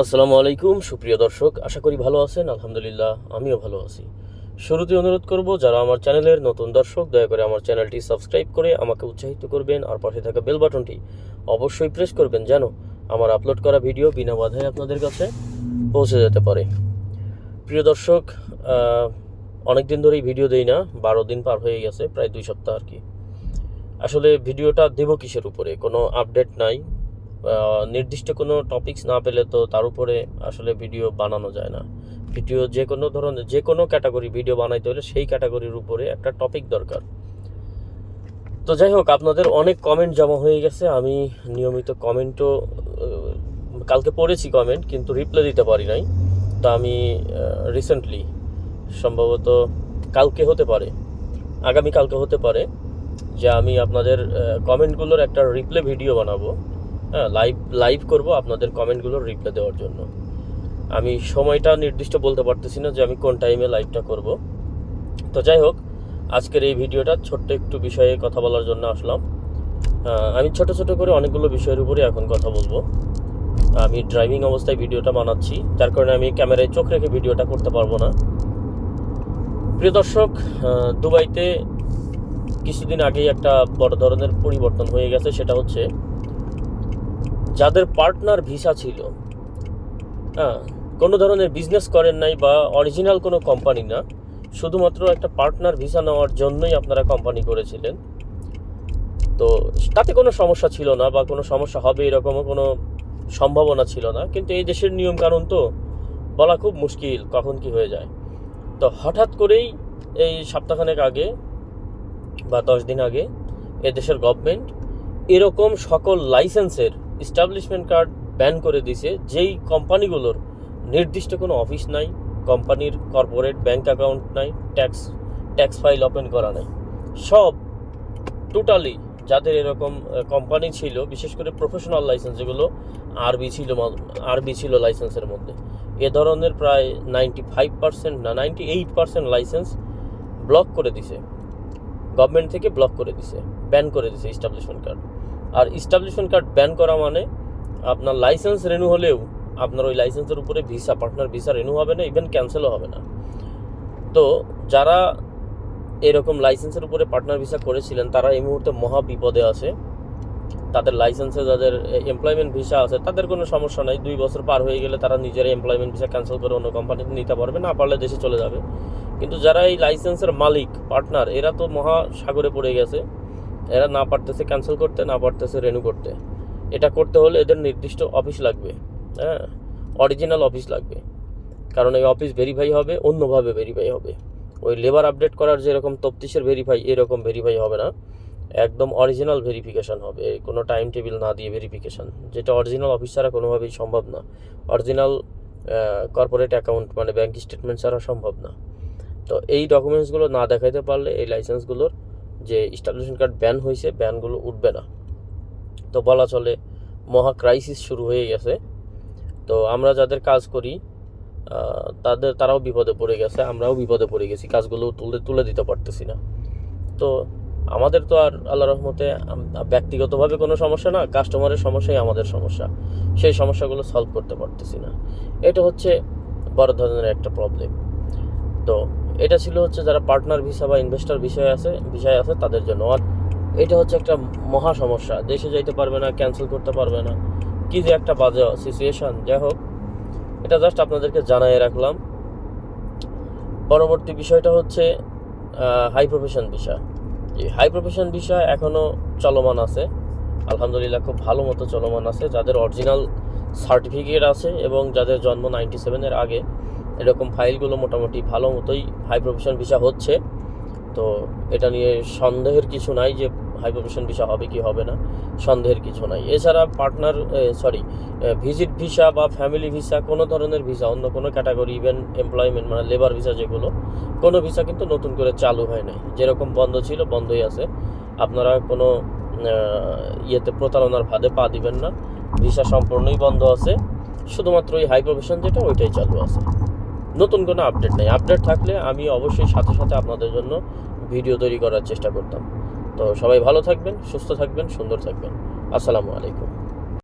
আসসালামু আলাইকুম, সুপ্রিয় দর্শক, আশা করি ভালো আছেন, আলহামদুলিল্লাহ আমিও ভালো আছি। শুরুতে অনুরোধ করব, যারা আমার চ্যানেলের নতুন দর্শক, দয়া করে আমার চ্যানেলটি সাবস্ক্রাইব করে আমাকে উৎসাহিত করবেন আর পাশে থাকা বেল বাটনটি অবশ্যই প্রেস করবেন যেন আমার আপলোড করা ভিডিও বিনা বাধায় আপনাদের কাছে পৌঁছে যেতে পারে। প্রিয় দর্শক অনেক দিন ধরেই ভিডিও দেই না, বারো দিন পার হয়ে গেছে, প্রায় দুই সপ্তাহ আর কি। আসলে ভিডিওটা দেব কিসের উপরে? কোনো আপডেট নাই নির্দিষ্ট কোনো টপিকস না পেলে তো তার উপরে আসলে ভিডিও বানানো যায় না। ভিডিও যে কোনো ধরনের, যে কোনো ক্যাটাগরি ভিডিও বানাইতে হলে সেই ক্যাটাগরির উপরে একটা টপিক দরকার। তো যাই হোক, আপনাদের অনেক কমেন্ট জমা হয়ে গেছে। আমি নিয়মিত কমেন্টও কালকে পড়েছি কমেন্ট কিন্তু রিপ্লাই দিতে পারি নাই। তো আমি রিসেন্টলি সম্ভবত কালকে হতে পারে আগামী কালকে হতে পারে যে আমি আপনাদের কমেন্টগুলোর একটা রিপ্লে ভিডিও বানাবো। হ্যাঁ লাইভ লাইভ করব আপনাদের কমেন্টগুলোর রিপ্লে দেওয়ার জন্য। আমি সময়টা নির্দিষ্ট বলতে পারতেছি না যে আমি কোন টাইমে লাইভটা করব। তো যাই হোক, আজকের এই ভিডিওটা ছোট্ট একটু বিষয়ে কথা বলার জন্য আসলাম। আমি ছোট ছোট করে অনেকগুলো বিষয়ের উপরে এখন কথা বলব। আমি ড্রাইভিং অবস্থায় ভিডিওটা বানাচ্ছি, যার কারণে আমি ক্যামেরায় চোখ রেখে ভিডিওটা করতে পারব না। প্রিয় দর্শক দুবাইতে কিছুদিন আগেই একটা বড় ধরনের পরিবর্তন হয়ে গেছে, সেটা হচ্ছে যাদের পার্টনার ভিসা ছিল। হ্যাঁ কোনো ধরনের বিজনেস করেন নাই বা অরিজিনাল কোনো কোম্পানি না, শুধুমাত্র একটা পার্টনার ভিসা নেওয়ার জন্যই আপনারা কোম্পানি করেছিলেন। তো তাতে কোনো সমস্যা ছিল না বা কোনো সমস্যা হবে এরকমও কোনো সম্ভাবনা ছিল না, কিন্তু এই দেশের নিয়ম কানুন তো বলা খুব মুশকিল কখন কি হয়ে যায়। তো হঠাৎ করেই এই সপ্তাহখানেক আগে বা দশ দিন আগে এ দেশের গভর্নমেন্ট এরকম সকল লাইসেন্সের এস্টাবলিশমেন্ট কার্ড ব্যান করে দিছে যেই কোম্পানিগুলোর নির্দিষ্ট কোনো অফিস নাই, কোম্পানির কর্পোরেট ব্যাংক অ্যাকাউন্ট নাই ট্যাক্স ট্যাক্স ফাইল ওপেন করা নাই। সব টোটালি যাদের এরকম কোম্পানি ছিল, বিশেষ করে প্রফেশনাল লাইসেন্স যেগুলো আরবি ছিল আরবি ছিল লাইসেন্সের মধ্যে। এ ধরনের প্রায় নাইনটি ফাইভ পার্সেন্ট না ninety eight percent license block করে দিছে। গভর্নমেন্ট থেকে ব্লক করে দিছে ব্যান করে দিছে ইস্টাবলিশমেন্ট কার্ড আর ইস্টাবলিশমেন্ট কার্ড ব্যান করা মানে আপনার লাইসেন্স রেনু হলেও আপনার ওই লাইসেন্সের উপরে ভিসা পার্টনার ভিসা রেনু হবে না ইভেন ক্যান্সেলও হবে না। তো যারা এরকম লাইসেন্সের উপরে পার্টনার ভিসা করেছিলেন, তারা এই মুহূর্তে মহা বিপদে আছে। তাদের লাইসেন্সে যাদের এমপ্লয়মেন্ট ভিসা আছে, তাদের কোনো সমস্যা নাই। দুই বছর পার হয়ে গেলে তারা নিজের এমপ্লয়মেন্ট ভিসা ক্যান্সেল করে অন্য কোম্পানিতে নিতে পারবে, না পারলে দেশে চলে যাবে। কিন্তু যারা এই লাইসেন্সের মালিক পার্টনার এরা তো মহা সাগরে পড়ে গেছে। এরা না পারতেছে ক্যান্সেল করতে, না পারতেছে রেনু করতে। এটা করতে হলে এদের নির্দিষ্ট অফিস লাগবে হ্যাঁ? অরিজিনাল অফিস লাগবে। কারণ এই অফিস ভেরিফাই হবে, অন্যভাবে ভেরিফাই হবে। ওই লেবার আপডেট করার যেরকম তফতিশের ভেরিফাই এরকম ভেরিফাই হবে না। একদম অরিজিনাল ভেরিফিকেশান হবে, কোনো টাইম টেবিল না দিয়ে ভেরিফিকেশান যেটা অরিজিনাল অফিস ছাড়া কোনোভাবেই সম্ভব না। অরিজিনাল কর্পোরেট অ্যাকাউন্ট মানে ব্যাংক স্টেটমেন্ট ছাড়া সম্ভব না। তো এই ডকুমেন্টসগুলো না দেখাইতে পারলে এই লাইসেন্সগুলোর যে স্টাবলিশমেন্ট কার্ড ব্যান হয়েছে ব্যানগুলো উঠবে না। তো বলা চলে, মহা ক্রাইসিস শুরু হয়ে গেছে। তো আমরা যাদের কাজ করি তাদের, তারাও বিপদে পড়ে গেছে, আমরাও বিপদে পড়ে গেছি, কাজগুলো তুলে তুলে দিতে পারতেছি না। তো আমাদের তো আর আল্লাহ রহমতে ব্যক্তিগতভাবে কোনো সমস্যা না কাস্টমারের সমস্যাই আমাদের সমস্যা। সেই সমস্যাগুলো সলভ করতে পারতেছি না। এটা হচ্ছে বড় ধরনের একটা প্রবলেম তো এটা ছিল হচ্ছে যারা পার্টনার ভিসা বা ইনভেস্টর বিষয় আছে বিষয় আছে, তাদের জন্য। আর এটা হচ্ছে একটা মহা সমস্যা। দেশে যাইতে পারবে না ক্যান্সেল করতে পারবে না। কি যে একটা বাজে সিচুয়েশন যাই হোক, এটা জাস্ট আপনাদেরকে জানাই রাখলাম। পরবর্তী বিষয়টা হচ্ছে হাই প্রফেশন ভিসা এই হাই প্রফেশন ভিসা এখনও চলমান আছে। আলহামদুলিল্লাহ খুব ভালো মতো চলমান আছে। যাদের অরিজিনাল সার্টিফিকেট আছে এবং যাদের জন্ম নাইনটি সেভেনের আগে এরকম ফাইলগুলো মোটামুটি ভালো মতোই হাই প্রফেশন ভিসা হচ্ছে। তো এটা নিয়ে সন্দেহের কিছু নাই যে হাই প্রফেশন ভিসা হবে কি হবে না, সন্দেহের কিছু নাই। এছাড়া পার্টনার সরি ভিজিট ভিসা বা ফ্যামিলি ভিসা কোনো ধরনের ভিসা অন্য কোনো ক্যাটাগরি ইভেন এমপ্লয়মেন্ট মানে লেবার ভিসা যেগুলো, কোনো ভিসা কিন্তু নতুন করে চালু হয় নাই। যেরকম বন্ধ ছিল, বন্ধই আছে। আপনারা কোনো ইয়েতে প্রতারণার ফাঁদে পা দিবেন না। ভিসা সম্পূর্ণই বন্ধ আছে। শুধুমাত্র ওই হাই প্রফেশন যেটা, ওইটাই চালু আছে। নতুন কোনো আপডেট নেই। আপডেট থাকলে আমি অবশ্যই সাথে সাথে আপনাদের জন্য ভিডিও তৈরি করার চেষ্টা করতাম। তো সবাই ভালো থাকবেন, সুস্থ থাকবেন, সুন্দর থাকবেন। আসসালামু আলাইকুম।